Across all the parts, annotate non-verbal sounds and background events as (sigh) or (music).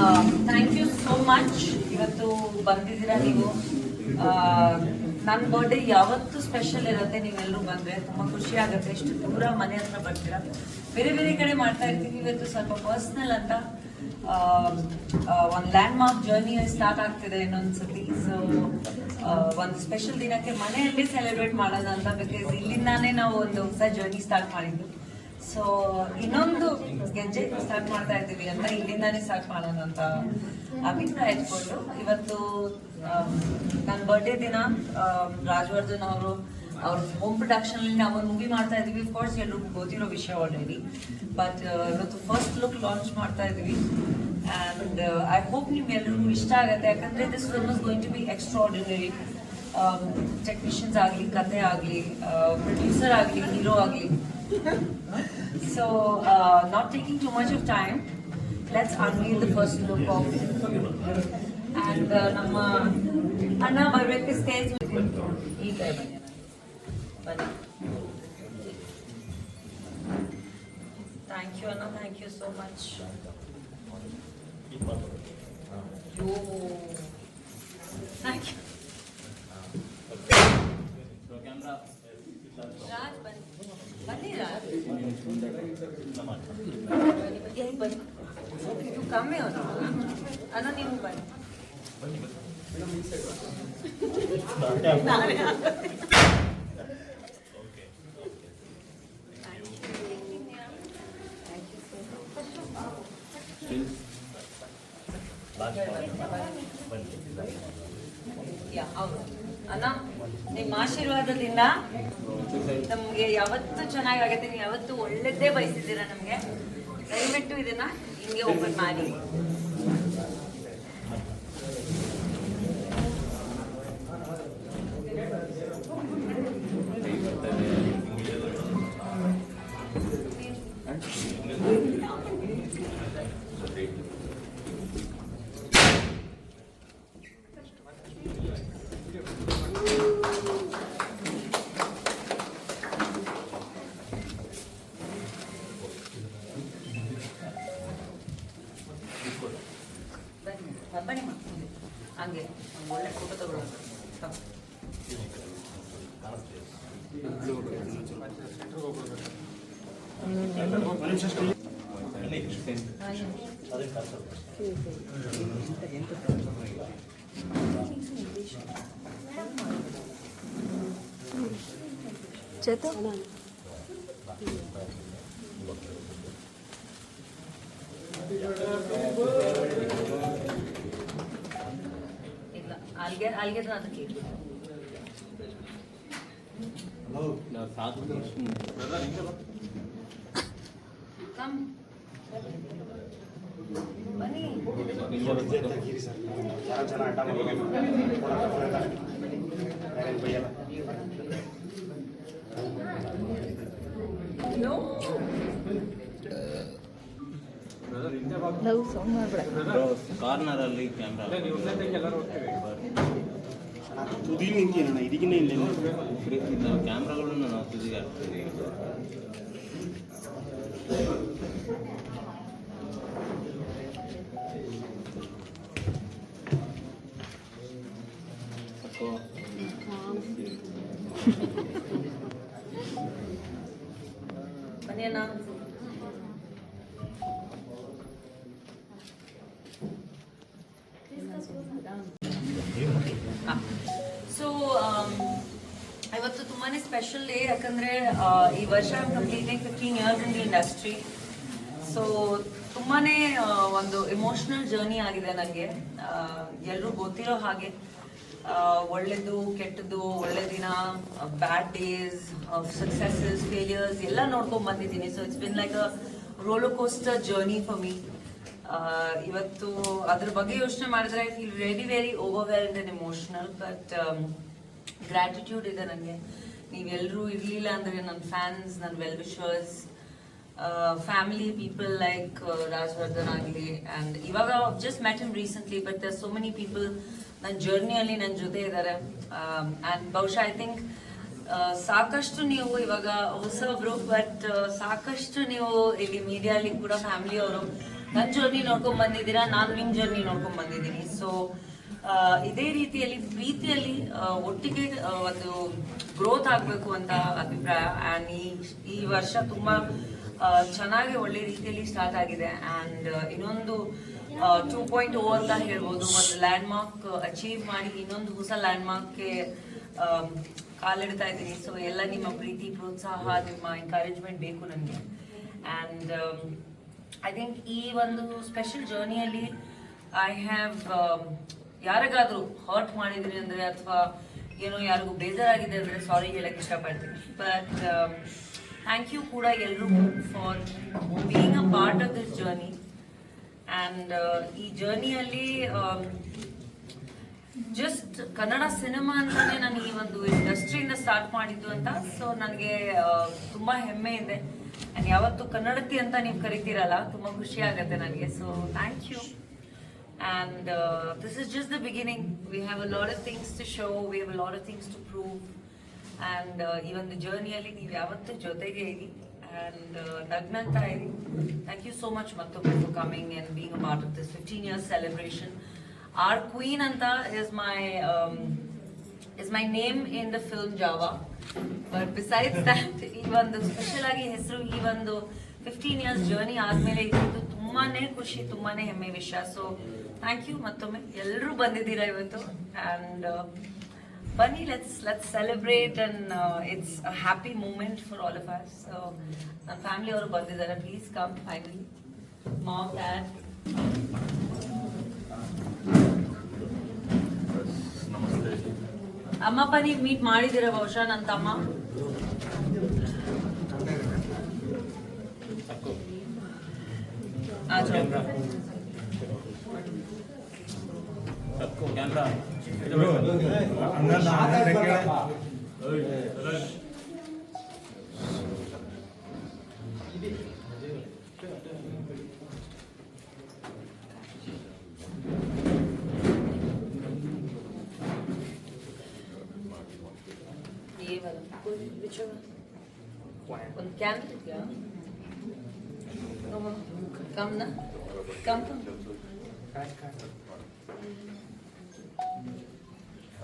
Thank you so much ಇವತ್ತು ಬಂದಿದ್ದೀರಾ ನೀವು? ನನ್ನ ಬರ್ಡೇ ಯಾವತ್ತೂ ಸ್ಪೆಷಲ್ ಇರುತ್ತೆ ನೀವೆಲ್ಲರೂ ಬಂದರೆ. ತುಂಬ ಖುಷಿ ಆಗುತ್ತೆ. ಎಷ್ಟು ದೂರ ಮನೆ ಹತ್ರ ಬರ್ತೀರಾ? ಬೇರೆ ಬೇರೆ ಕಡೆ ಮಾಡ್ತಾ ಇರ್ತೀವಿ ಇವತ್ತು ಸ್ವಲ್ಪ ಪರ್ಸ್ನಲ್ ಅಂತ. ಒಂದು ಲ್ಯಾಂಡ್ ಮಾರ್ಕ್ ಜರ್ನಿ ಸ್ಟಾರ್ಟ್ ಆಗ್ತಿದೆ ಇನ್ನೊಂದು ಸತಿ ಸೊ ಒಂದು ಸ್ಪೆಷಲ್ ದಿನಕ್ಕೆ ಮನೆಯಲ್ಲಿ ಸೆಲೆಬ್ರೇಟ್ ಮಾಡೋಣ ಅಂತ ಬಿಕಾಸ್ ಇಲ್ಲಿಂದಾನೇ ನಾವು ಒಂದು ಹೊಸ ಜರ್ನಿ ಸ್ಟಾರ್ಟ್ ಮಾಡಿದ್ದು. ಸೊ ಇನ್ನೊಂದು ಗೆಜ್ಜೆ ಸ್ಟಾರ್ಟ್ ಮಾಡ್ತಾ ಇದ್ದೀವಿ ಅಂತ ಇಲ್ಲಿಂದಾನೇ ಸ್ಟಾರ್ಟ್ ಮಾಡೋಣ ಅಂತ ಅಭಿಪ್ರಾಯ ಇಟ್ಕೊಂಡು. ಇವತ್ತು ನನ್ನ ಬರ್ಡೇ ದಿನ ರಾಜವರ್ಧನ್ ಅವರು, ಅವ್ರ ಹೋಮ್ ಪ್ರೊಡಕ್ಷನ್ ನಾವು ಮೂವಿ ಮಾಡ್ತಾ ಇದೀವಿ ಕೋರ್ಸ್ ಎಲ್ರಿಗೂ ಗೊತ್ತಿರೋ ವಿಷಯ ಆಲ್ರೆಡಿ ಬಟ್ ಇವತ್ತು ಫಸ್ಟ್ ಲುಕ್ ಲಾಂಚ್ ಮಾಡ್ತಾ ಇದೀವಿ ಆ್ಯಂಡ್ ಐ ಹೋಪ್ ನಿಮ್ಗೆಲ್ರಿಗೂ ಇಷ್ಟ ಆಗುತ್ತೆ. ಯಾಕಂದ್ರೆ this film is going to be extraordinary technicians ಆಗಲಿ, ಕತೆ ಆಗಲಿ ಪ್ರೊಡ್ಯೂಸರ್ ಆಗಲಿ ಹೀರೋ ಆಗಲಿ. (laughs) So, uh, not taking too much of time, let's unveil the first look of and uh, ನಮ್ಮ ಅಣ್ಣ ಬರ್ಬೇಕು ಸ್ಟೇಜ್ ಈ ಕಡೆ ಬನ್ನಿ ಅಣ್ಣ. ಬನ್ನಿ ಥ್ಯಾಂಕ್ ಯು ಅಣ್ಣ thank you so much yo thank you Raj ಬನ್ನಿ ಬನ್ನಿ ರಾಜ್ ಎಲ್ಲಿ ಬನ್ನಿ ಇದು ಕಮ್ಮಿ ಅವನು ಅಣ್ಣ ನೀವು ಬನ್ನಿ ಯಾ ಹೌದು ಅಣ್ಣ, ನಿಮ್ಮ ಆಶೀರ್ವಾದದಿಂದ ನಮ್ಗೆ ಯಾವತ್ತು ಚೆನ್ನಾಗಾಗತ್ತೆ ನೀವು ಯಾವತ್ತು ಒಳ್ಳೇದೇ ಬಯಸಿದ್ದೀರಾ ನಮ್ಗೆ? ದಯವಿಟ್ಟು ಇದನ್ನ ಹಿಂಗೆ ಓಪನ್ ಮಾಡಿ. ಹ, ಬನ್ನಿ ಮಾ ಮುಂದೆ. ಹಂಗೆ ಒಂದು ಒಳ್ಳೆ ಫೋಟೋ ತಗೊಳ್ಳೋದು ಹ. ಇಲ್ಲ ಅಲ್ಲಿಗೆ ಅಲ್ಲಿಗೆ ಅದಕ್ಕೆ ಇಡು. Come. ಬನ್ನಿ No. ಕಾರ್ನರ್ ಅಲ್ಲಿ ಕ್ಯಾಮ್ರಾ ತುದಿ ನಿಂತಿನ ಇದಕ್ಕಿನ್ನ ಇಲ್ಲ ನಾವು ಕ್ಯಾಮ್ರಾಗಳನ್ನು ನಾವು ತುದಿಗೆ ಹಾಕ್ತೀವಿ ಇಂಡಸ್ಟ್ರಿ ಸೊ ತುಂಬಾನೇ ಒಂದು ಇಮೋಷನಲ್ ಜರ್ನಿ ಆಗಿದೆ ನನಗೆ ಎಲ್ಲರೂ ಗೊತ್ತಿರೋ ಹಾಗೆ ಒಳ್ಳೆದು, ಕೆಟ್ಟದ್ದು, ಒಳ್ಳೆ ದಿನ ಬ್ಯಾಡ್ ಡೇಸ್ ಸಕ್ಸಸ್ಸಸ್ ಫೇಲಿಯರ್ಸ್ ಎಲ್ಲ ನೋಡ್ಕೊಂಡ್ ಬಂದಿದ್ದೀನಿ. So it's been like a roller coaster journey for me ಇವತ್ತು ಅದ್ರ ಬಗ್ಗೆ ಯೋಚನೆ ಮಾಡಿದ್ರೆ I feel very very overwhelmed and emotional but gratitude ಇದೆ ನನಗೆ ನೀವೆಲ್ಲರೂ ಇರಲಿಲ್ಲ ಅಂದರೆ ನನ್ನ ಫ್ಯಾನ್ಸ್ ನನ್ನ well wishers family people like Rajavardhan ಆಗಲಿ ಆ್ಯಂಡ್ ಇವಾಗ just met him recently but there so many people ನನ್ನ ಜರ್ನಿಯಲ್ಲಿ ನನ್ನ ಜೊತೆ ಇದ್ದಾರೆ ಆ್ಯಂಡ್ ಬಹುಶಃ ಐ ಥಿಂಕ್ ಸಾಕಷ್ಟು ನೀವು ಇವಾಗ ಹೊಸಬ್ರು ಬಟ್ ಸಾಕಷ್ಟು ನೀವು ಇಲ್ಲಿ ಮೀಡಿಯಲ್ಲಿ ಕೂಡ ಫ್ಯಾಮಿಲಿ ಅವರು ನನ್ನ ಜರ್ನಿ ನೋಡ್ಕೊಂಡ್ ಬಂದಿದ್ದೀರಾ ನಾನು ನಿಮ್ಮ ಜರ್ನಿ ನೋಡ್ಕೊಂಡ್ ಬಂದಿದ್ದೀನಿ. ಸೊ ಇದೇ ರೀತಿಯಲ್ಲಿ ಪ್ರೀತಿಯಲ್ಲಿ ಒಟ್ಟಿಗೆ ಆ, ಒಂದು ಗ್ರೋತ್ ಆಗಬೇಕು ಅಂತ ಅಭಿಪ್ರಾಯ. ಆ್ಯಂಡ್ ಈ ಈ ವರ್ಷ ತುಂಬ ಚೆನ್ನಾಗಿ ಒಳ್ಳೆ ರೀತಿಯಲ್ಲಿ ಸ್ಟಾರ್ಟ್ ಆಗಿದೆ. ಆ್ಯಂಡ್ ಇನ್ನೊಂದು ಟೂ ಪಾಯಿಂಟ್ ಓ ಅಂತ ಹೇಳ್ಬೋದು. ಮತ್ತು ಲ್ಯಾಂಡ್ ಮಾರ್ಕ್ ಅಚೀವ್ ಮಾಡಿ ಇನ್ನೊಂದು ಹೊಸ ಲ್ಯಾಂಡ್ ಮಾರ್ಕ್ಗೆ ಕಾಲಿಡ್ತಾ ಇದ್ದೀನಿ. ಸೊ ಎಲ್ಲ ನಿಮ್ಮ ಪ್ರೀತಿ, ಪ್ರೋತ್ಸಾಹ, ನಿಮ್ಮ ಎನ್ಕರೇಜ್ಮೆಂಟ್ ಬೇಕು ನನಗೆ. ಆ್ಯಂಡ್ ಐ ಥಿಂಕ್ ಈ ಒಂದು ಸ್ಪೆಷಲ್ ಜರ್ನಿಯಲ್ಲಿ ಐ ಹ್ಯಾವ್ ಯಾರಿಗಾದರೂ ಹರ್ಟ್ ಮಾಡಿದ್ದೀನಿ ಅಂದರೆ ಅಥವಾ ಏನೋ ಯಾರಿಗೂ ಬೇಜಾರಾಗಿದೆ ಅಂದರೆ ಸಾರಿ ಹೇಳಕ್ಕೆ ಇಷ್ಟಪಡ್ತೀನಿ. ಬಟ್ ಥ್ಯಾಂಕ್ ಯು ಕೂಡ ಎಲ್ರಿಗೂ for being a part of this journey and ಈ ಜರ್ನಿಯಲ್ಲಿ ಜಸ್ಟ್ ಕನ್ನಡ ಸಿನಿಮಾ ಅಂತಲೇ ನಾನು ಈ ಒಂದು ಇಂಡಸ್ಟ್ರಿಯಿಂದ ಸ್ಟಾರ್ಟ್ ಮಾಡಿದ್ದು ಅಂತ. ಸೊ ನನಗೆ ತುಂಬ ಹೆಮ್ಮೆ ಇದೆ. ಆ್ಯಂಡ್ ಯಾವತ್ತು ಕನ್ನಡತಿ ಅಂತ ನೀವು ಕರಿತೀರಲ್ಲ, ತುಂಬ ಖುಷಿ ಆಗುತ್ತೆ ನನಗೆ. So thank you and this is just the beginning we have a lot of things to show we have a lot of things to prove and ಈ ಒಂದು ಜರ್ನಿಯಲ್ಲಿ ನೀವು ಯಾವತ್ತೂ ಜೊತೆಗೆ ಇರಿ. ಆ್ಯಂಡ್ ನಗ್ನಂತ ಇರಿ. ಥ್ಯಾಂಕ್ ಯು ಸೋ ಮಚ್ ಮತ್ತೊಮ್ಮೆ for coming and being part of this fifteen years celebration R Queen ಅಂತ is my is my name in the film Java but besides that ಈ ಒಂದು ಸ್ಪೆಷಲ್ ಆಗಿ ಹೆಸರು, ಈ ಒಂದು ಫಿಫ್ಟೀನ್ ಇಯರ್ಸ್ ಜರ್ನಿ ಆದ್ಮೇಲೆ ಇದು ತುಂಬಾನೇ ಖುಷಿ, ತುಂಬಾನೇ ಹೆಮ್ಮೆ ವಿಷಯ ಸೊ ಥ್ಯಾಂಕ್ ಯು ಮತ್ತೊಮ್ಮೆ. ಎಲ್ಲರೂ ಬಂದಿದ್ದೀರಾ ಇವತ್ತು? And ಬನ್ನಿ let's let's celebrate and it's a happy moment for all of us so ನನ್ನ ಫ್ಯಾಮಿಲಿ ಅವರು ಬಂದಿದ್ದಾರೆ please come finally mom dad ಅಮ್ಮಪ್ಪ ನೀವು ಮೀಟ್ ಮಾಡಿದಿರ ಬಹುಶಃ ನನ್ನ ತಮ್ಮ ಆಚೆ. ಕ್ಯಾಮ್ರಾ ಒಂದು ಕ್ಯಾನ್ ಇದೆಯಾ ಕಮ್ನ come come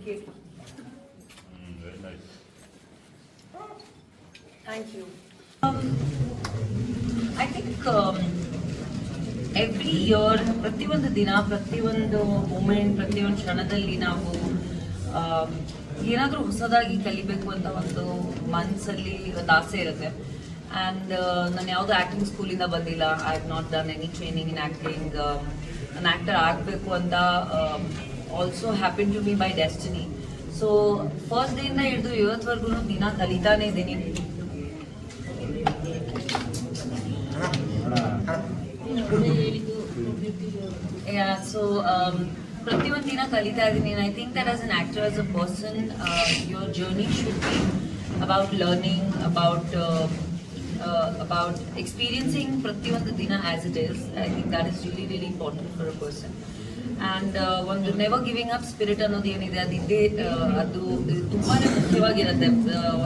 Good Mm, Very nice. Thank you. Um, I think um, every year ಪ್ರತಿಯೊಂದು ದಿನ ಪ್ರತಿಯೊಂದು ಮೂಮೆಂಟ್ ಪ್ರತಿಯೊಂದು ಕ್ಷಣದಲ್ಲಿ ನಾವು ಏನಾದರೂ ಹೊಸದಾಗಿ ಕಲಿಬೇಕು ಅಂತ ಒಂದು ಮನಸ್ಸಲ್ಲಿ ಒಂದು ಆಸೆ ಇರುತ್ತೆ ಆ್ಯಂಡ್ ನಾನು ಯಾವುದೋ ಆ್ಯಕ್ಟಿಂಗ್ ಸ್ಕೂಲಿಂದ ಬಂದಿಲ್ಲ I have not done any training in acting ನಾನು ಆ್ಯಕ್ಟರ್ ಆಗಬೇಕು ಅಂತ also happen to me by destiny so first ಡೇಯಿಂದ ಹಿಡಿದು ಇವತ್ತವರೆಗೂ ದಿನ ಕಲಿತಾನೇ ಇದ್ದೀನಿ Yeah, so um, ಪ್ರತಿಯೊಂದು ದಿನ ಕಲಿತಾ ಇದ್ದೀನಿ I think that as an actor as a person your journey should be about learning about about experiencing ಪ್ರತಿಯೊಂದು ದಿನ as it is I think that is really really important for a person and ಒಂದು never giving up spirit ಅನ್ನೋದು ಏನಿದೆ ಅದಿದ್ದೇ ಅದು ತುಂಬಾ ಮುಖ್ಯವಾಗಿರುತ್ತೆ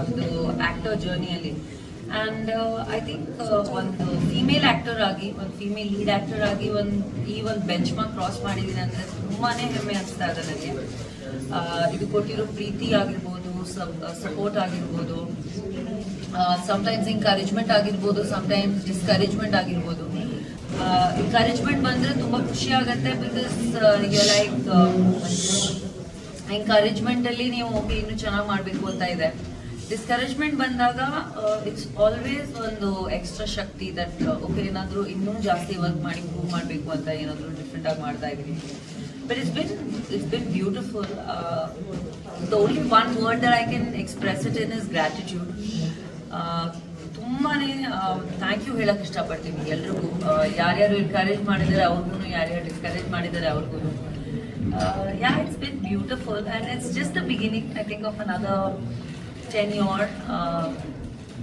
ಒಂದು ಆ್ಯಕ್ಟರ್ ಜರ್ನಿಯಲ್ಲಿ ಆ್ಯಂಡ್ ಐ ಥಿಂಕ್ ಒಂದು ಫಿಮೇಲ್ ಆ್ಯಕ್ಟರ್ ಆಗಿ, ಒಂದು ಫಿಮೇಲ್ ಲೀಡ್ ಆ್ಯಕ್ಟರ್ ಆಗಿ ಒಂದು, ಈ ಒಂದು ಬೆಂಚ್ ಮಾರ್ಕ್ ಕ್ರಾಸ್ ಮಾಡಿದ್ದೀನಿ ಅಂದರೆ ತುಂಬಾ ಹೆಮ್ಮೆ ಅನಿಸ್ತಾ ಇದೆ ನನಗೆ. ಇದು ಕೊಟ್ಟಿರೋ ಪ್ರೀತಿ ಆಗಿರ್ಬೋದು ಸಪೋರ್ಟ್ ಆಗಿರ್ಬೋದು ಸಮಟೈಮ್ಸ್ ಎಂಕರೇಜ್ಮೆಂಟ್ ಆಗಿರ್ಬೋದು ಸಮ್ಟೈಮ್ಸ್ ಡಿಸ್ಕರೇಜ್ಮೆಂಟ್ ಆಗಿರ್ಬೋದು. ಎಂಕರೇಜ್ಮೆಂಟ್ ಬಂದರೆ ತುಂಬ ಖುಷಿ ಆಗುತ್ತೆ ಬಿಕಾಸ್ ಲೈಕ್ ಎಂಕರೇಜ್ಮೆಂಟ್ ಅಲ್ಲಿ ನೀವು ಓಕೆ ಇನ್ನೂ ಚೆನ್ನಾಗಿ ಮಾಡಬೇಕು ಅಂತ ಇದೆ. ಡಿಸ್ಕರೇಜ್ಮೆಂಟ್ ಬಂದಾಗ ಇಟ್ಸ್ ಆಲ್ವೇಸ್ ಒಂದು ಎಕ್ಸ್ಟ್ರಾ ಶಕ್ತಿ ದಟ್ ಓಕೆ ಏನಾದರೂ ಇನ್ನೂ ಜಾಸ್ತಿ ವರ್ಕ್ ಮಾಡಿ ಪ್ರೂವ್ ಮಾಡಬೇಕು ಅಂತ ಏನಾದರೂ ಡಿಫ್ರೆಂಟ್ ಆಗಿ ಮಾಡ್ತಾ ಇದ್ದೀನಿ. But it's been it's been beautiful the only one word that I can express it in is gratitude ತುಂಬಾನೇ ಥ್ಯಾಂಕ್ ಯು ಹೇಳಕ್ ಇಷ್ಟಪಡ್ತೀನಿ ಎಲ್ರಿಗೂ. ಯಾರ್ಯಾರು ಎನ್ಕರೇಜ್ ಮಾಡಿದ್ದಾರೆ ಅವ್ರಿಗೂ ಯಾರ್ಯಾರು ಡಿಸ್ಕರೇಜ್ ಮಾಡಿದ್ದಾರೆ ಅವ್ರಿಗೂ yeah it's been beautiful and it's just the beginning I think of another ten year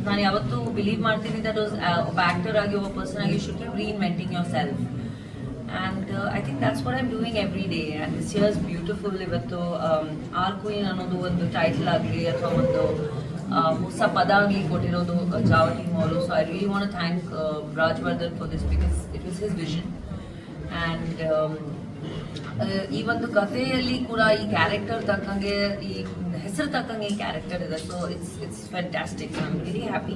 ನಾನು ಯಾವತ್ತೂ ಬಿಲೀವ್ ಮಾಡ್ತೀನಿ ದಟ್ ಒಬ್ಬ ಆ್ಯಕ್ಟರ್ ಆಗಿ, ಒಬ್ಬ ಪರ್ಸನ್ ಆಗಿ should be reinventing yourself and I think that's what I'm doing every day and this year's beautiful ಇವತ್ತು R Queen ಅನ್ನೋದು ಒಂದು ಟೈಟಲ್ ಆಗಲಿ ಅಥವಾ ಒಂದು ಹೊಸ ಪದ ಆಗಲಿ ಕೊಟ್ಟಿರೋದು ಜಾವತಿ ಮಾಲು. So I really want thank Rajvardhan for this because it is his vision and ಈ ಒಂದು ಕಥೆಯಲ್ಲಿ ಕೂಡ ಈ ಕ್ಯಾರೆಕ್ಟರ್ ತಕ್ಕಂಗೆ, ಈ ಹೆಸರು ತಕ್ಕಂಗೆ ಈ ಕ್ಯಾರೆಕ್ಟರ್ ಇದೆ. So it's it's fantastic I am very happy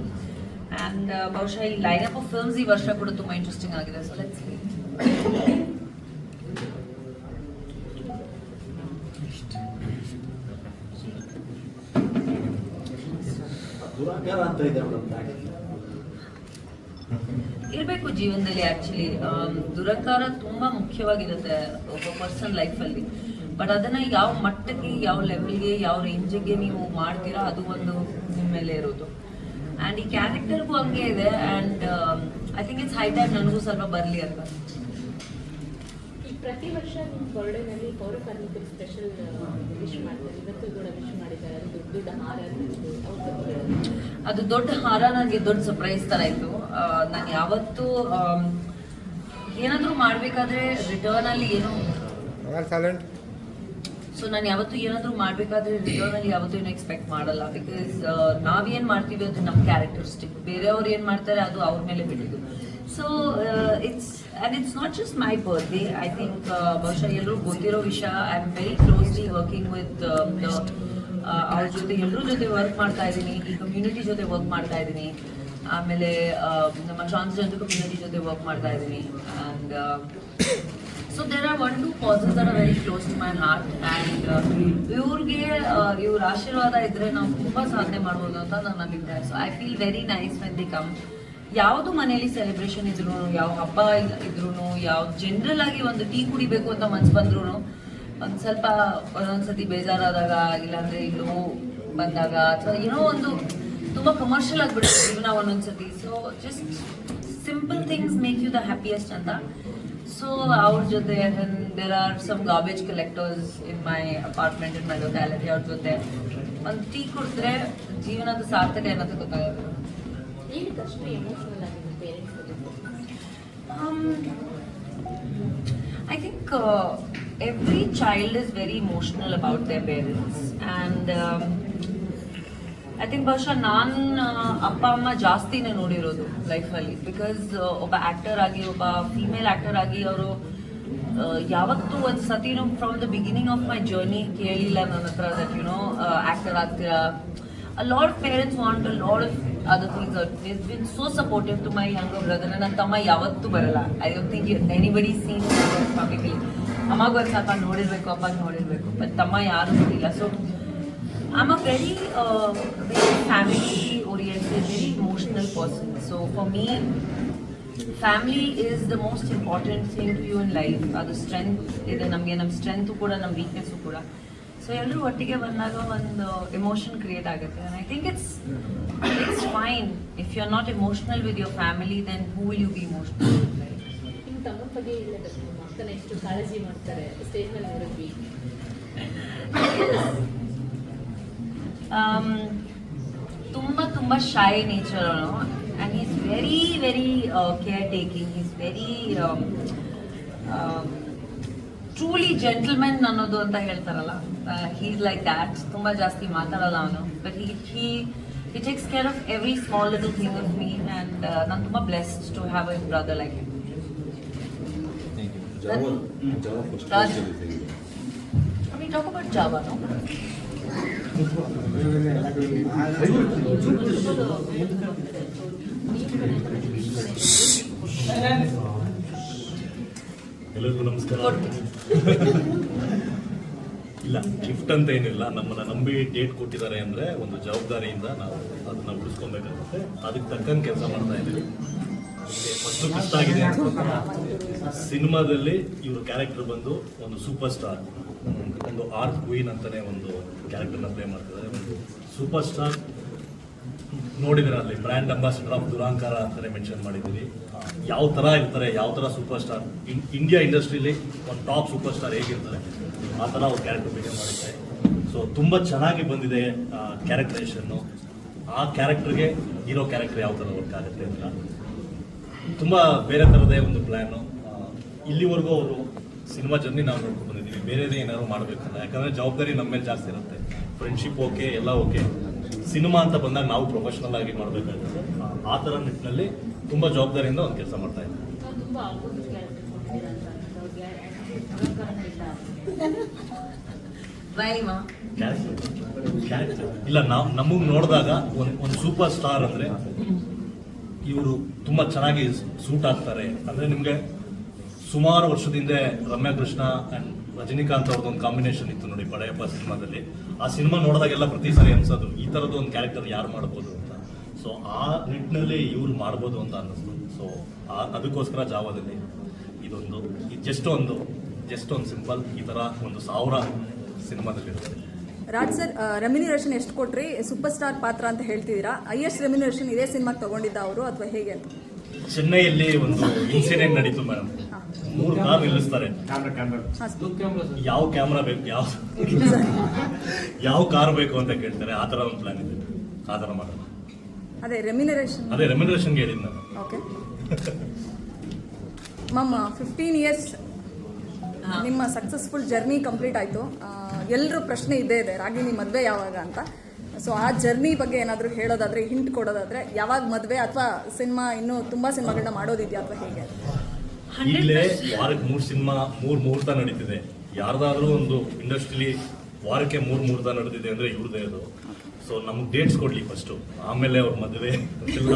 and ಬಹುಶಃ ಈ ಲೈನ್ ಅಪ್ ಆಫ್ ಫಿಲ್ಮ್ಸ್ ಈ ವರ್ಷ ಕೂಡ ತುಂಬ ಇಂಟ್ರೆಸ್ಟಿಂಗ್ ಆಗಿದೆ. ಸೊ ಲೆಟ್ಸ್ ದುರಾಕಾರ ಅಂತ ಇದೆ ಇರಬೇಕು ಜೀವನದಲ್ಲಿ ಆ್ಯಕ್ಚುಲಿ ದುರಕಾರ ತುಂಬ ಮುಖ್ಯವಾಗಿರುತ್ತೆ ಒಬ್ಬ ಪರ್ಸನ್ ಲೈಫಲ್ಲಿ ಬಟ್ ಅದನ್ನು ಯಾವ ಮಟ್ಟಕ್ಕೆ, ಯಾವ ಲೆವೆಲ್ಗೆ ಯಾವ ರೇಂಜಿಗೆ ನೀವು ಮಾಡ್ತೀರಾ ಅದು ಒಂದು ನಿಮ್ಮ ಮೇಲೆ ಇರೋದು. ಆ್ಯಂಡ್ ಈ ಕ್ಯಾರೆಕ್ಟರ್ಗೂ ಹಂಗೆ ಇದೆ and I think it's high time ನನಗೂ ಸ್ವಲ್ಪ ಬರಲಿ ಅಂತ ಪ್ರತಿ ವರ್ಷ ನಿಮ್ಮ ಬರ್ಡೇನಲ್ಲಿ ಪೌರ ಕಾರ್ಮಿಕರು ಸ್ಪೆಷಲ್ ವಿಶ್ ಮಾಡ್ತಾರೆ. ಇವತ್ತು ಕೂಡ ವಿಶ್ ಮಾಡಿದ್ದಾರೆ. ಅದು ದೊಡ್ಡ ದೊಡ್ಡ ಹಾರ ಅದು ದೊಡ್ಡ ಹಾರ ನನಗೆ ದೊಡ್ಡ ಸರ್ಪ್ರೈಸ್ ಥರ ಇತ್ತು. ನಾನು ಯಾವತ್ತೂ ಏನಾದರೂ ಮಾಡಬೇಕಾದ್ರೆ ರಿಟರ್ನಲ್ಲಿ ಏನು ಸೊ ನಾನು ಯಾವತ್ತೂ ಏನಾದರೂ ಮಾಡಬೇಕಾದ್ರೆ ರಿಟರ್ನಲ್ಲಿ ಯಾವತ್ತೂ ಏನು ಎಕ್ಸ್ಪೆಕ್ಟ್ ಮಾಡಲ್ಲ. ಬಿಕಾಸ್ ನಾವೇನು ಮಾಡ್ತೀವಿ ಅದು ನಮ್ಮ ಕ್ಯಾರೆಕ್ಟರ್ಸ್ಟಿಕ್ ಬೇರೆಯವ್ರು ಏನು ಮಾಡ್ತಾರೆ ಅದು ಅವ್ರ ಮೇಲೆ ಬಿಟ್ಟಿದ್ದು. So it's and it's not just my birthday I think ಬಹುಶಃ ಎಲ್ಲರೂ ಗೊತ್ತಿರೋ ವಿಷಯ I am very closely working with ಅವ್ರ ಜೊತೆ ಎಲ್ಲರ ಜೊತೆ ವರ್ಕ್ ಮಾಡ್ತಾ ಇದ್ದೀನಿ ಈ ಕಮ್ಯುನಿಟಿ ಜೊತೆ ವರ್ಕ್ ಮಾಡ್ತಾ ಇದ್ದೀನಿ. ಆಮೇಲೆ ಆ, ನಮ್ಮ ಟ್ರಾನ್ಸ್ಜೆಂಡರ್ ಕಮ್ಯುನಿಟಿ ಜೊತೆ ವರ್ಕ್ ಮಾಡ್ತಾ ಇದ್ದೀನಿ. And so there are one two passes are very close to my heart and ಇವ್ರಿಗೆ ಇವ್ರ ಆಶೀರ್ವಾದ ಇದ್ರೆ ನಾವು ತುಂಬ ಸಾಧನೆ ಮಾಡ್ಬೋದು ಅಂತ ನನ್ನ ಅಭಿಪ್ರಾಯ. So I feel very nice when they come ಯಾವುದು ಮನೆಯಲ್ಲಿ ಸೆಲೆಬ್ರೇಷನ್ ಇದ್ರು, ಯಾವ ಹಬ್ಬ ಇದ್ರು ಯಾವ ಜನರಲ್ ಆಗಿ ಒಂದು ಟೀ ಕುಡಿಬೇಕು ಅಂತ ಮನ್ಸು ಬಂದ್ರು ಒಂದು ಸ್ವಲ್ಪ ಒಂದೊಂದ್ಸತಿ ಬೇಜಾರಾದಾಗ, ಇಲ್ಲಾಂದ್ರೆ ಇಲ್ಲೋ ಬಂದಾಗ, ಅಥವಾ ಏನೋ ಒಂದು ತುಂಬ ಕಮರ್ಷಿಯಲ್ ಆಗಿಬಿಡುತ್ತೆ ಜೀವನ ಒಂದೊಂದ್ಸತಿ. So just simple things make you the happiest ಅಂತ. ಸೊ ಅವ್ರ ಜೊತೆ there are some garbage collectors in my apartment in my locality ಅವ್ರ ಜೊತೆ. ಒಂದು ಟೀ ಕುಡಿದ್ರೆ ಜೀವನದ ಸಾರ್ಥಕ ಏನಂತ ಗೊತ್ತಾಗುತ್ತೆ ಏನಕ್ಕೆ think emotional child parents very uh, about their parents, and um, I think ಬಹುಶಃ ನಾನು ಅಪ್ಪ ಅಮ್ಮ ಜಾಸ್ತಿನೇ ನೋಡಿರೋದು ಲೈಫಲ್ಲಿ ಬಿಕಾಸ್ ಒಬ್ಬ ಆ್ಯಕ್ಟರ್ ಆಗಿ ಒಬ್ಬ ಫೀಮೇಲ್ ಆ್ಯಕ್ಟರ್ ಆಗಿ ಅವರು ಯಾವತ್ತೂ ಒಂದು ಸತಿನೂ from the beginning of my journey ಕೇಳಿಲ್ಲ ನನ್ನ ಹತ್ರ ದಟ್ ಯು ನೋ ಆ್ಯಕ್ಟರ್ ಆಗ್ತೀರಾ a lot of parents want a lot of other things. They've been so supportive to my younger brother. ನನ್ನ ತಮ್ಮ ಯಾವತ್ತೂ ಬರಲ್ಲ I don't think anybody seen family ಅಮ್ಮಗೆ ಒಂದು ಸ್ವಲ್ಪ ನೋಡಿರ್ಬೇಕು ಅಪ್ಪ ನೋಡಿರ್ಬೇಕು ಬಟ್ ತಮ್ಮ ಯಾರು ನೋಡಿಲ್ಲ so I'm a very, uh, very family oriented, very emotional person. So for me, family is the most important thing to you in life ಅದು strength ಇದೆ ನಮಗೆ ನಮ್ಮ ಸ್ಟ್ರೆಂತು ಕೂಡ ನಮ್ಮ ವೀಕ್ನೆಸ್ಸು ಕೂಡ ಸೊ ಎಲ್ಲರೂ ಒಟ್ಟಿಗೆ ಬಂದಾಗ ಒಂದು ಎಮೋಷನ್ ಕ್ರಿಯೇಟ್ ಆಗುತ್ತೆ. I think it's it's fine if you are not emotional with your family then who will you be emotional ತಮ್ಮ ಬಗ್ಗೆ ಅಕ್ಕನ ಎಷ್ಟು ಕಾಳಜಿ ಮಾಡ್ತಾರೆ? ಸ್ಟೇಜ್ ಮೇಲೆ ನೋಡಿದ್ವಿ ತುಂಬ ತುಂಬ ಶೈ ನೇಚರ್ ಅವನು. And is very very care taking is very truly gentlemen ಅನ್ನೋದು ಅಂತ ಹೇಳ್ತಾರಲ್ಲ. ಹೀಸ್ ಲೈಕ್ ದ್ಯಾಟ್ ತುಂಬ ಜಾಸ್ತಿ ಮಾತಾಡಲ್ಲ ಅವನು. But he he he takes care of every small little thing of me and ನಾನು ತುಂಬ blessed to have a brother like. We talk about Java, no? ಎಲ್ಲರಿಗೂ ನಮಸ್ಕಾರ. ಇಲ್ಲ ಗಿಫ್ಟ್ ಅಂತ ಏನಿಲ್ಲ. ನಮ್ಮನ್ನ ನಂಬಿ ಡೇಟ್ ಕೊಟ್ಟಿದ್ದಾರೆ ಅಂದ್ರೆ ಒಂದು ಜವಾಬ್ದಾರಿಯಿಂದ ನಾವು ಅದನ್ನ ಉಳಿಸ್ಕೊಬೇಕಾಗುತ್ತೆ. ಅದಕ್ಕೆ ತಕ್ಕಂಗೆ ಕೆಲಸ ಮಾಡ್ತಾ ಇದ್ದೀವಿ. ಫಸ್ಟ್ ಕಷ್ಟ ಆಗಿದೆ. ಸಿನಿಮಾದಲ್ಲಿ ಇವ್ರ ಕ್ಯಾರೆಕ್ಟರ್ ಬಂದು ಒಂದು ಸೂಪರ್ ಸ್ಟಾರ್ ಒಂದು ಆರ್ಟ್ ಕ್ವೀನ್ ಅಂತಾನೆ ಒಂದು ಕ್ಯಾರೆಕ್ಟರ್ನ ಪ್ಲೇ ಮಾಡ್ತಿದ್ದಾರೆ. ಒಂದು ಸೂಪರ್ ಸ್ಟಾರ್ ನೋಡಿದ್ರೆ ಅಲ್ಲಿ? ಬ್ರ್ಯಾಂಡ್ ಅಂಬಾಸಿಡರ್ ಆಫ್ ದುರಾಂಕಾರ ಅಂತಾನೆ ಮೆನ್ಷನ್ ಮಾಡಿದ್ದೀವಿ ಯಾವ ಥರ ಇರ್ತಾರೆ, ಯಾವ ಥರ ಸೂಪರ್ ಸ್ಟಾರ್ ಇಂಡಿಯಾ ಇಂಡಸ್ಟ್ರಿಲಿ ಒಂದು ಟಾಪ್ ಸೂಪರ್ ಸ್ಟಾರ್ ಹೇಗಿರ್ತಾರೆ? ಆ ಥರ ಅವ್ರು ಕ್ಯಾರೆಕ್ಟರ್ ಬಿಹೇವ್ ಮಾಡಿದ್ದಾರೆ. ಸೊ ತುಂಬ ಚೆನ್ನಾಗಿ ಬಂದಿದೆ ಕ್ಯಾರೆಕ್ಟರೇಷನ್ನು ಆ ಕ್ಯಾರೆಕ್ಟರ್ಗೆ ಇರೋ ಕ್ಯಾರೆಕ್ಟರ್ ಯಾವ ಥರ ವರ್ಕ್ ಆಗುತ್ತೆ ಅಂತ. ತುಂಬ ಬೇರೆ ಥರದೇ ಒಂದು ಪ್ಲಾನ್ ಇಲ್ಲಿವರೆಗೂ ಅವರು ಸಿನಿಮಾ ಜರ್ನಿ ನಾವು ನೋಡ್ಕೊಂಡು ಬಂದಿದ್ದೀವಿ. ಬೇರೆದೇ ಏನಾದ್ರು ಮಾಡಬೇಕಲ್ಲ. ಯಾಕಂದರೆ ಜವಾಬ್ದಾರಿ ನಮ್ಮ ಮೇಲೆ ಜಾಸ್ತಿ ಇರುತ್ತೆ. ಫ್ರೆಂಡ್ಶಿಪ್ ಓಕೆ ಎಲ್ಲ ಓಕೆ ಸಿನಿಮಾ ಅಂತ ಬಂದಾಗ ನಾವು ಪ್ರೊಫೆಷನಲ್ ಆಗಿ ಮಾಡಬೇಕಾಗುತ್ತೆ. ಆ ಥರ ನಿಟ್ಟಿನಲ್ಲಿ ತುಂಬ ಜವಾಬ್ದಾರಿಯಿಂದ ಒಂದು ಕೆಲಸ ಮಾಡ್ತಾ ಕ್ಯಾರೆಕ್ಟರ್ ಇಲ್ಲ ನಾವು ನಮಗೆ ನೋಡಿದಾಗ ಒಂದು ಒಂದು ಸೂಪರ್ ಸ್ಟಾರ್ ಅಂದರೆ ಇವರು ತುಂಬ ಚೆನ್ನಾಗಿ ಸೂಟ್ ಆಗ್ತಾರೆ. ಅಂದರೆ ನಿಮಗೆ ಸುಮಾರು ವರ್ಷದಿಂದ ರಮ್ಯಾ ಕೃಷ್ಣ ಆ್ಯಂಡ್ ರಜನಿಕಾಂತ್ ಅವ್ರದ್ದು ಒಂದು ಕಾಂಬಿನೇಷನ್ ಇತ್ತು ನೋಡಿ ಪಡೆಯಪ್ಪ ಸಿನಿಮಾದಲ್ಲಿ. ಆ ಸಿನಿಮಾ ನೋಡಿದಾಗೆಲ್ಲ ಪ್ರತಿ ಸರಿ ಅನ್ಸೋದು ಈ ಥರದ್ದು ಒಂದು ಕ್ಯಾರೆಕ್ಟರ್ ಯಾರು ಮಾಡ್ಬೋದು ಅಂತ. ಸೊ ಆ ನಿಟ್ಟಿನಲ್ಲಿ ಇವ್ರು ಮಾಡ್ಬೋದು ಅಂತ ಅನ್ನಿಸ್ತು. ಸೊ ಆ ಅದಕ್ಕೋಸ್ಕರ ಜಾವದಲ್ಲಿ ಇದೊಂದು ಜಸ್ಟ್ ಒಂದು ಜಸ್ಟ್ ಒಂದು ಸಿಂಪಲ್ ಈ ಥರ ಒಂದು ಸಾವಿರ ಸಿನಿಮಾದಲ್ಲಿರುತ್ತೆ. ರಾಜ್ ಸರ್ ರೆಮ್ಯುನರೇಷನ್ ಎಷ್ಟು ಕೊಟ್ರಿ? ಸೂಪರ್ ಸ್ಟಾರ್ ಪಾತ್ರ ಅಂತ ಹೇಳ್ತಿದ್ದೀರಾ? ಹೈಯೆಸ್ಟ್ ರೆಮ್ಯುನರೇಷನ್ ಇದೇ ಸಿನಿಮಾಗೆ ತಗೊಂಡಿದ್ದ ಅವರು ಅಥವಾ ಹೇಗೆ ಅಂತ? ಚೆನ್ನೈಯಲ್ಲಿ ಒಂದು ಇನ್ಸಿಡೆಂಟ್ ನಡೀತು ಮೇಡಮ್ ಮೂರು ಕಾರ್ ನಿಲ್ಲಿಸ್ತಾರೆ. ಕ್ಯಾಮ್ರಾ ಕ್ಯಾಮ್ರಾ ಹಾಂ ಸರ್. ಯಾವ ಕ್ಯಾಮ್ರಾ ಬೇಕು ಯಾವ ಯಾವ ಕಾರ್ ಬೇಕು ಅಂತ ಕೇಳ್ತಾರೆ ಆ ಥರ ಒಂದು ಪ್ಲಾನ್ ಇದೆ. ಆ ಥರ ಮಾಡೋಣ. ಅದೇ ರೆಮ್ಯುನರೇಷನ್ ಅದೇ ರೆಮ್ಯುನರೇಷನ್ಗೆ ಹೇಳಿದ್ದು ನಾನು. ಓಕೆ ಮಮ್ಮ ಫಿಫ್ಟೀನ್ ಇಯರ್ಸ್ ನಿಮ್ಮ ಸಕ್ಸಸ್ಫುಲ್ ಜರ್ನಿ ಕಂಪ್ಲೀಟ್ ಆಯಿತು. ಎಲ್ಲರೂ ಪ್ರಶ್ನೆ ಇದ್ದೇ ಇದೆ ರಾಗಿಣಿ ಮದುವೆ ಯಾವಾಗ ಅಂತ. ಸೊ ಆ ಜರ್ನಿ ಬಗ್ಗೆ ಏನಾದರೂ ಹೇಳೋದಾದ್ರೆ ಹಿಂಟ್ ಕೊಡೋದಾದ್ರೆ ಯಾವಾಗ ಮದುವೆ ಅಥವಾ ಸಿನಿಮಾ ಇನ್ನೂ ತುಂಬ ಸಿನಿಮಾಗಳನ್ನ ಮಾಡೋದಿದೆಯಾ ಅಥವಾ ಹೇಗೆ? ಈಗಲೇ ವಾರಕ್ಕೆ ಮೂರು ಸಿನಿಮಾ ಮೂರು ಮುಹೂರ್ತ ನಡೀತಿದೆ. ಯಾರ್ದಾದ್ರೂ ಒಂದು ಇಂಡಸ್ಟ್ರಿಲಿ ವಾರಕ್ಕೆ ಮೂರು ಮುಹೂರ್ತ ನಡೆದಿದೆ ಅಂದ್ರೆ ಇವ್ರದೇ ಅದು. ಸೊ ನಮ್ಗೆ ಡೇಟ್ಸ್ ಕೊಡ್ಲಿ ಫಸ್ಟು ಆಮೇಲೆ ಅವ್ರ ಮದುವೆ ಎಲ್ಲ.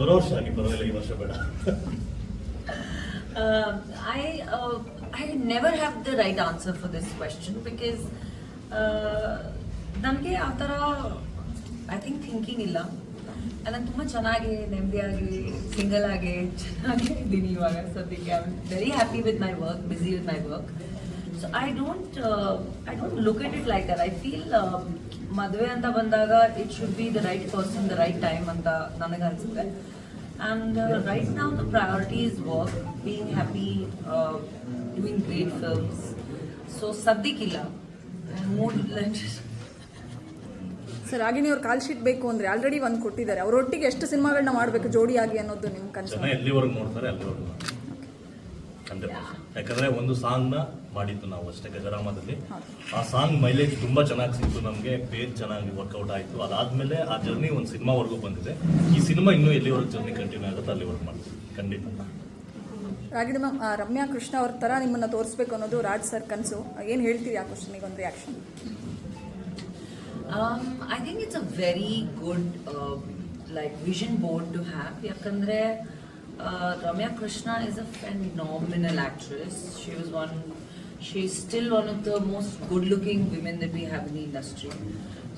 ಬರೋ ವರ್ಷ ಆಗಿ ಬರೋದಿಲ್ಲ ಈ ವರ್ಷ ಬೇಡ. I I never have the right answer for this question because ನನಗೆ ಆ ಥರ ಐ ಥಿಂಕ್ ಥಿಂಕಿಂಗ್ ಇಲ್ಲ. ನಾನು ತುಂಬ ಚೆನ್ನಾಗಿ ನೆಮ್ಮದಿಯಾಗಿ ಸಿಂಗಲ್ ಆಗಿ ಚೆನ್ನಾಗಿ ಇದ್ದೀನಿ ಇವಾಗ ಸದ್ಯಕ್ಕೆ. I am very happy with my work busy with my work so I don't I don't look at it like that I feel ಮದುವೆ ಅಂತ ಬಂದಾಗ it should be the right person the right time ಅಂತ ನನಗೆ ಅನಿಸುತ್ತೆ. And right right now, the priority is work, being happy, great films great ಸದ್ಯಕ್ಕಿಲ್ಲ. Mood sir Ragini ಅವ್ರು call sheet ಬೇಕು ಅಂದರೆ ಆಲ್ರೆಡಿ ಒಂದು ಕೊಟ್ಟಿದ್ದಾರೆ. ಅವರೊಟ್ಟಿಗೆ ಎಷ್ಟು ಸಿನಿಮಾಗಳನ್ನ ಮಾಡಬೇಕು ಜೋಡಿಯಾಗಿ ಅನ್ನೋದು ನಿಮ್ಮ ಕನಸು. ಜನ ಎಲ್ಲಿವರೆಗೂ ನೋಡ್ತಾರೆ ಅಲ್ಲಿವರೆಗೂ ಹಂಡ್ರೆಡ್ ಯಾಕಂದ್ರೆ ಒಂದು ಸಾಂಗ್ನ ಮಾಡಿದ್ದು ನಾವು ಅಷ್ಟೇ ಗಜರಾಮದಲ್ಲಿ. ಆ ಸಾಂಗ್ ಮೈಲೇಜ್ ತುಂಬಾ ಚೆನ್ನಾಗಿ ಸಿಕ್ತು ನಮಗೆ ಪೇಜ್ ಚೆನ್ನಾಗಿ ವರ್ಕೌಟ್ ಆಯಿತು. ಅದಾದ್ಮೇಲೆ ಆ ಜರ್ನಿ ಒಂದು ಸಿನಿಮಾವರೆಗೂ ಬಂದಿದೆ. ಈ ಸಿನಿಮಾ ಇನ್ನೂ ಎಲ್ಲಿವರೆಗೂ ಜರ್ನಿ ಕಂಟಿನ್ಯೂ ಆಗುತ್ತೆ ಅಲ್ಲಿವರೆಗೂ ಮಾಡ್ತೀವಿ. ಖಂಡಿತ. ರಾಗಿಣಿ ಮ್ಯಾಮ್ ರಮ್ಯಾ ಕೃಷ್ಣ ಅವ್ರ ಥರ ನಿಮ್ಮನ್ನು ತೋರಿಸ್ಬೇಕು ಅನ್ನೋದು ರಾಜ್ ಸರ್ ಕನಸು. ಏನು ಹೇಳ್ತೀರಿ ಆ ಕ್ವಶನಿಗೆ ಒಂದು reaction Um, I think it's a very good uh, like vision board to have. Yakandre uh, Ramya Krishna is a phenomenal actress. She was one. She's still one of the most good-looking women that we have in the industry.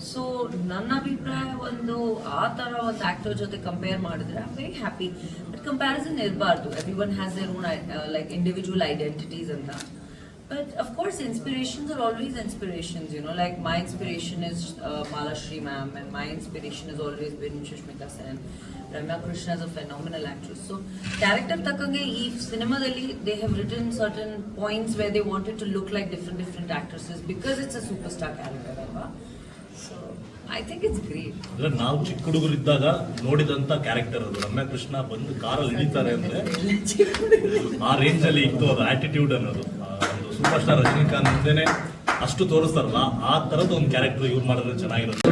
So ನನ್ನ ಅಭಿಪ್ರಾಯ ಒಂದು ಆ ಥರ ಒಂದು actor ಜೊತೆ compare ಮಾಡಿದ್ರೆ I very happy but comparison ಇರಬಾರ್ದು every one has their own like individual identities ಅಂತ But of course, inspirations are always inspirations, you know. Like my inspiration is uh, Mala Shri ma'am, and my inspiration has always been Shushmita Sen. Ramya Krishna is a phenomenal actress. So, character takange ee cinemadalli they have written certain points where they wanted to look like different different actresses because it's a superstar character, alva. So, I think it's great. ಅಂದ್ರೆ ನಾವು ಚಿಕ್ಕ ಹುಡುಗರಿದ್ದಾಗ ನೋಡಿದಂತ character ಅದು ರಮ್ಯಾ ಕೃಷ್ಣ ಬಂದು ಕಾರಲ್ಲಿ ಇಳಿತಾರೆ ಅಂದ್ರೆ ಆ range ಅಲ್ಲಿ ಇತ್ತು ಅದು ಆಟಿಟ್ಯೂಡ್ ಅನ್ನೋದು ಆ ಸೂಪರ್ ಸ್ಟಾರ್ ರಜನಿಕಾಂತ್ ಅಂತೇನೆ ಅಷ್ಟು ತೋರಿಸ್ತಾರಲ್ಲ ಆ ತರದ ಒಂದು ಕ್ಯಾರೆಕ್ಟರ್ ಯೂಸ್ ಮಾಡಿದ್ರೆ ಚೆನ್ನಾಗಿರುತ್ತೆ.